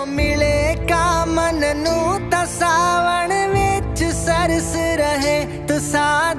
ਜਦੋਂ ਮਿਲੇ ਕਾਮਨ ਨੂੰ ਤਸਾਵਣ ਵਿੱਚ ਸਰਸ ਰਹੇ ਤਸਾ